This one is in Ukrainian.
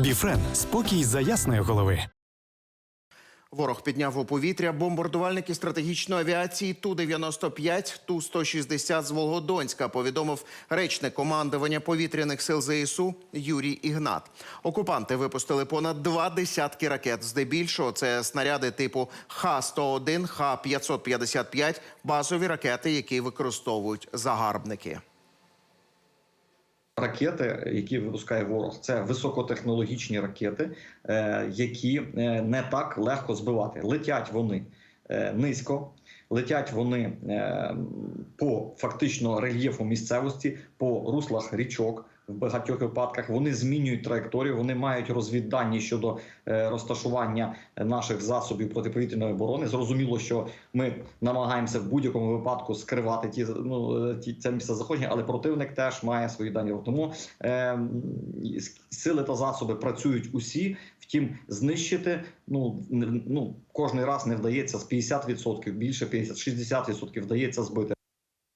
Біфрен спокій за ясної голови. Ворог підняв у повітря бомбардувальники стратегічної авіації Ту-95, Ту-160 з Волгодонська, повідомив речник командування повітряних сил ЗСУ Юрій Ігнат. Окупанти випустили понад два десятки ракет. Здебільшого це снаряди типу Х-101, Х-555, базові ракети, які використовують загарбники. Ракети, які випускає ворог, це високотехнологічні ракети, е, які е, не так легко збивати. Летять вони е, низько, летять вони по фактично рельєфу місцевості, по руслах річок. В багатьох випадках вони змінюють траєкторію, вони мають розвіддані щодо е, розташування наших засобів протиповітряної оборони. Зрозуміло, що ми намагаємося в будь-якому випадку скривати ті ну ті це місце заходження, але противник теж має свої дані. Тому е, сили та засоби працюють усі. Втім, знищити ну ну кожний раз не вдається з 50%, більше 50, 60% вдається збити.